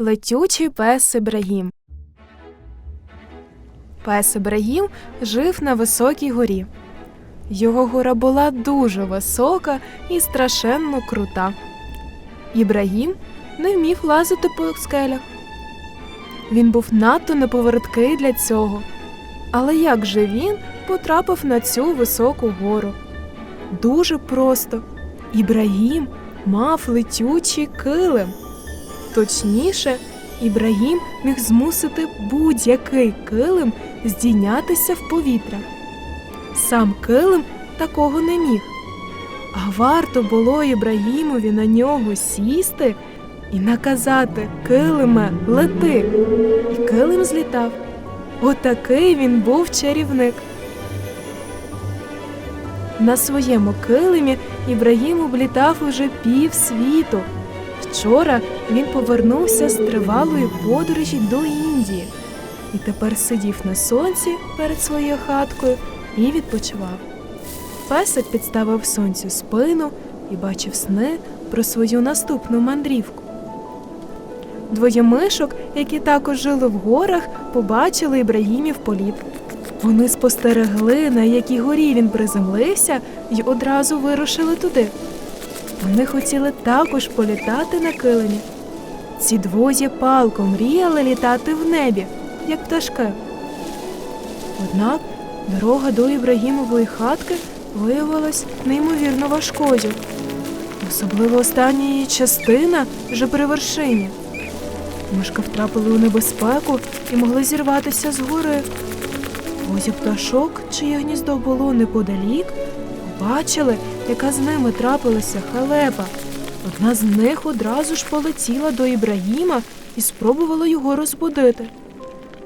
Летючий пес Ібрагім. Пес Ібрагім жив на високій горі. Його гора була дуже висока і страшенно крута. Ібрагім не вмів лазити по скелях. Він був надто неповороткий для цього. Але як же він потрапив на цю високу гору? Дуже просто. Ібрагім мав летючий килим. Точніше, Ібрагім міг змусити будь-який килим здійнятися в повітря. Сам килим такого не міг. А варто було Ібрагімові на нього сісти і наказати килиме лети. І килим злітав. Отакий він був чарівник. На своєму килимі Ібрагім облітав уже пів світу. Вчора він повернувся з тривалої подорожі до Індії і тепер сидів на сонці перед своєю хаткою і відпочивав. Песик підставив сонцю спину і бачив сни про свою наступну мандрівку. Двоє мишок, які також жили в горах, побачили Ібрагімів політ. Вони спостерегли, на якій горі він приземлився, і одразу вирушили туди. Вони хотіли також політати на килимі. Ці двоє палко мріяли літати в небі, як пташки. Однак дорога до Ібрагімової хатки виявилась неймовірно важкою, особливо остання її частина вже при вершині. Мишка втрапили у небезпеку і могли зірватися з гори. Двоє пташок, чиє гніздо було неподалік, побачили, яка з ними трапилася халепа. Одна з них одразу ж полетіла до Ібраїма і спробувала його розбудити.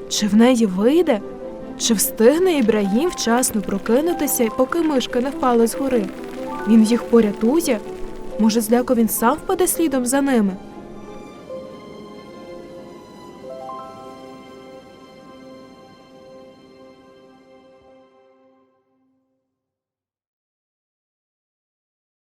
Чи в неї вийде? Чи встигне Ібраїм вчасно прокинутися, поки мишка не впала з гори? Він їх порятує? Може, зляко він сам впаде слідом за ними?